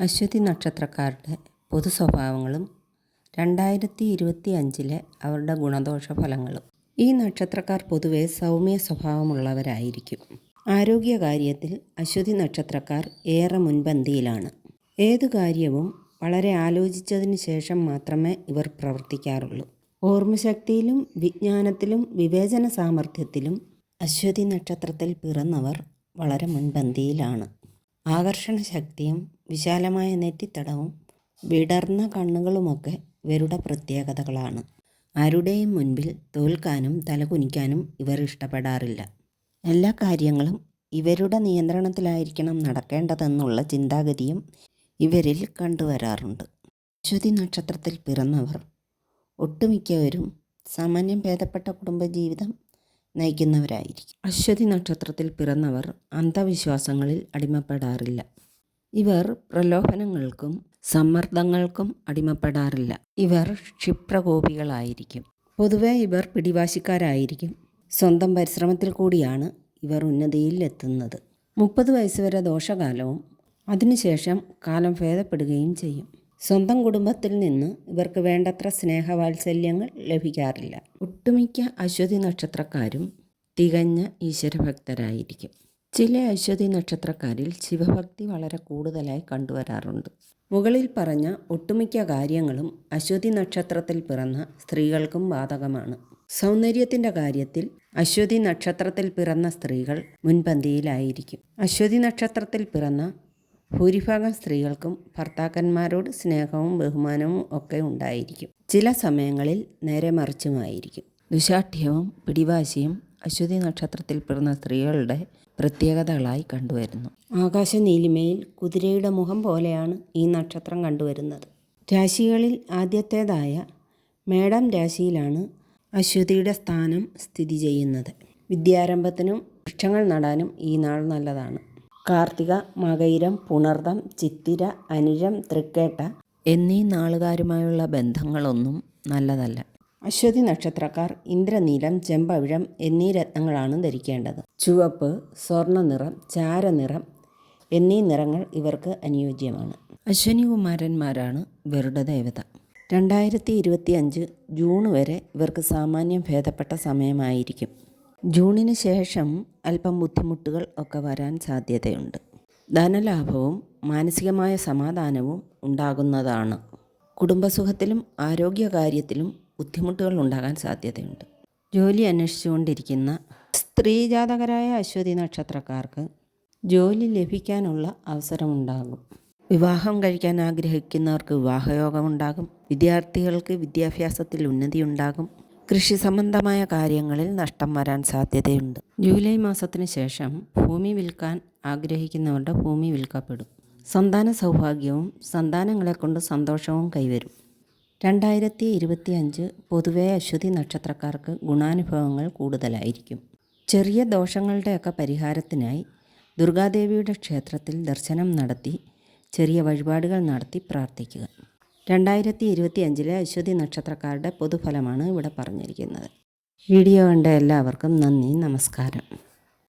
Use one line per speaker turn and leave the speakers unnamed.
അശ്വതി നക്ഷത്രക്കാരുടെ പൊതു സ്വഭാവങ്ങളും രണ്ടായിരത്തി ഇരുപത്തി അഞ്ചിലെ അവരുടെ ഗുണദോഷ ഫലങ്ങളും ഈ നക്ഷത്രക്കാർ പൊതുവെ സൗമ്യ സ്വഭാവമുള്ളവരായിരിക്കും. ആരോഗ്യകാര്യത്തിൽ അശ്വതി നക്ഷത്രക്കാർ ഏറെ മുൻപന്തിയിലാണ്. ഏതു കാര്യവും വളരെ ആലോചിച്ചതിന് ശേഷം മാത്രമേ ഇവർ പ്രവർത്തിക്കാറുള്ളൂ. ഓർമ്മശക്തിയിലും വിജ്ഞാനത്തിലും വിവേചന സാമർഥ്യത്തിലും അശ്വതി നക്ഷത്രത്തിൽ പിറന്നവർ വളരെ മുൻപന്തിയിലാണ്. ആകർഷണ ശക്തിയും വിശാലമായ നെറ്റിത്തടവും വിടർന്ന കണ്ണുകളുമൊക്കെ ഇവരുടെ പ്രത്യേകതകളാണ്. ആരുടെയും മുൻപിൽ തോൽക്കാനും തലകുനിക്കാനും ഇവർ ഇഷ്ടപ്പെടാറില്ല. എല്ലാ കാര്യങ്ങളും ഇവരുടെ നിയന്ത്രണത്തിലായിരിക്കണം നടക്കേണ്ടതെന്നുള്ള ചിന്താഗതിയും ഇവരിൽ കണ്ടുവരാറുണ്ട്. അശ്വതി നക്ഷത്രത്തിൽ പിറന്നവർ ഒട്ടുമിക്കവരും സാമാന്യം ഭേദപ്പെട്ട കുടുംബജീവിതം നയിക്കുന്നവരായിരിക്കും. അശ്വതി നക്ഷത്രത്തിൽ പിറന്നവർ അന്ധവിശ്വാസങ്ങളിൽ അടിമപ്പെടാറില്ല. ഇവർ പ്രലോഭനങ്ങൾക്കും സമ്മർദ്ദങ്ങൾക്കും അടിമപ്പെടാറില്ല. ഇവർ ക്ഷിപ്രകോപികളായിരിക്കും. പൊതുവെ ഇവർ പിടിവാശിക്കാരായിരിക്കും. സ്വന്തം പരിശ്രമത്തിൽ കൂടിയാണ് ഇവർ ഉന്നതിയിൽ എത്തുന്നത് മുപ്പത് വയസ്സുവരെ ദോഷകാലവും അതിനുശേഷം കാലം ഭേദപ്പെടുകയും ചെയ്യും. സ്വന്തം കുടുംബത്തിൽ നിന്ന് ഇവർക്ക് വേണ്ടത്ര സ്നേഹവാത്സല്യങ്ങൾ ലഭിക്കാറില്ല. ഒട്ടുമിക്ക അശ്വതി നക്ഷത്രക്കാരും തികഞ്ഞ ഈശ്വരഭക്തരായിരിക്കും. ചില അശ്വതി നക്ഷത്രക്കാരിൽ ശിവഭക്തി വളരെ കൂടുതലായി കണ്ടുവരാറുണ്ട്. മുകളിൽ പറഞ്ഞ ഒട്ടുമിക്ക കാര്യങ്ങളും അശ്വതി നക്ഷത്രത്തിൽ പിറന്ന സ്ത്രീകൾക്കും ബാധകമാണ്. സൗന്ദര്യത്തിന്റെ കാര്യത്തിൽ അശ്വതി നക്ഷത്രത്തിൽ പിറന്ന സ്ത്രീകൾ മുൻപന്തിയിലായിരിക്കും. അശ്വതി നക്ഷത്രത്തിൽ പിറന്ന ഭൂരിഭാഗം സ്ത്രീകൾക്കും ഭർത്താക്കന്മാരോട് സ്നേഹവും ബഹുമാനവും ഒക്കെ ഉണ്ടായിരിക്കും. ചില സമയങ്ങളിൽ നേരെ മറിച്ചുമായിരിക്കും. ദുശാഠ്യവും പിടിവാശിയും അശ്വതി നക്ഷത്രത്തിൽ പിറന്ന സ്ത്രീകളുടെ പ്രത്യേകതകളായി കണ്ടുവരുന്നു. ആകാശ നീലിമയിൽ കുതിരയുടെ മുഖം പോലെയാണ് ഈ നക്ഷത്രം കണ്ടുവരുന്നത്. രാശികളിൽ ആദ്യത്തേതായ മേടം രാശിയിലാണ് അശ്വതിയുടെ സ്ഥാനം സ്ഥിതി ചെയ്യുന്നത്. വിദ്യാരംഭത്തിനും വൃക്ഷങ്ങൾ നടാനും ഈ നാൾ നല്ലതാണ്. കാർത്തിക മകയിരം പുണർദം ചിത്തിര അനുരം തൃക്കേട്ട എന്നീ നാളുകാരുമായുള്ള ബന്ധങ്ങളൊന്നും നല്ലതല്ല. അശ്വതി നക്ഷത്രക്കാർ ഇന്ദ്രനീലം ചെമ്പവിഴം എന്നീ രത്നങ്ങളാണ് ധരിക്കേണ്ടത്. ചുവപ്പ് സ്വർണ സ്വർണനിറം ചാരനിറം എന്നീ നിറങ്ങൾ ഇവർക്ക് അനുയോജ്യമാണ്. അശ്വനി കുമാരന്മാരാണ് ഇവരുടെ ദേവത. രണ്ടായിരത്തി ഇരുപത്തി അഞ്ച് ജൂൺ വരെ ഇവർക്ക് സാമാന്യം ഭേദപ്പെട്ട സമയമായിരിക്കും. ജൂണിന് ശേഷം അല്പം ബുദ്ധിമുട്ടുകൾ ഒക്കെ വരാൻ സാധ്യതയുണ്ട്. ധനലാഭവും മാനസികമായ സമാധാനവും ഉണ്ടാകുന്നതാണ്. കുടുംബസുഖത്തിലും ആരോഗ്യകാര്യത്തിലും ബുദ്ധിമുട്ടുകൾ ഉണ്ടാകാൻ സാധ്യതയുണ്ട്. ജോലി അന്വേഷിച്ചുകൊണ്ടിരിക്കുന്ന സ്ത്രീജാതകരായ അശ്വതി നക്ഷത്രക്കാർക്ക് ജോലി ലഭിക്കാനുള്ള അവസരമുണ്ടാകും. വിവാഹം കഴിക്കാൻ ആഗ്രഹിക്കുന്നവർക്ക് വിവാഹയോഗമുണ്ടാകും. വിദ്യാർത്ഥികൾക്ക് വിദ്യാഭ്യാസത്തിൽ ഉന്നതി ഉണ്ടാകും കൃഷി സംബന്ധമായ കാര്യങ്ങളിൽ നഷ്ടം വരാൻ സാധ്യതയുണ്ട്. ജൂലൈ മാസത്തിന് ശേഷം ഭൂമി വിൽക്കാൻ ആഗ്രഹിക്കുന്നവരുടെ ഭൂമി വിൽക്കപ്പെടും. സന്താന സൗഭാഗ്യവും സന്താനങ്ങളെ കൊണ്ട് സന്തോഷവും കൈവരും. രണ്ടായിരത്തി ഇരുപത്തി അഞ്ച് പൊതുവെ അശ്വതി നക്ഷത്രക്കാർക്ക് ഗുണാനുഭവങ്ങൾ കൂടുതലായിരിക്കും. ചെറിയ ദോഷങ്ങളുടെയൊക്കെ പരിഹാരത്തിനായി ദുർഗാദേവിയുടെ ക്ഷേത്രത്തിൽ ദർശനം നടത്തി ചെറിയ വഴിപാടുകൾ നടത്തി പ്രാർത്ഥിക്കുക. രണ്ടായിരത്തി ഇരുപത്തി അഞ്ചിലെ അശ്വതി നക്ഷത്രക്കാരുടെ പൊതുഫലമാണ് ഇവിടെ പറഞ്ഞിരിക്കുന്നത്. വീഡിയോ കണ്ട എല്ലാവർക്കും നന്ദി നമസ്കാരം.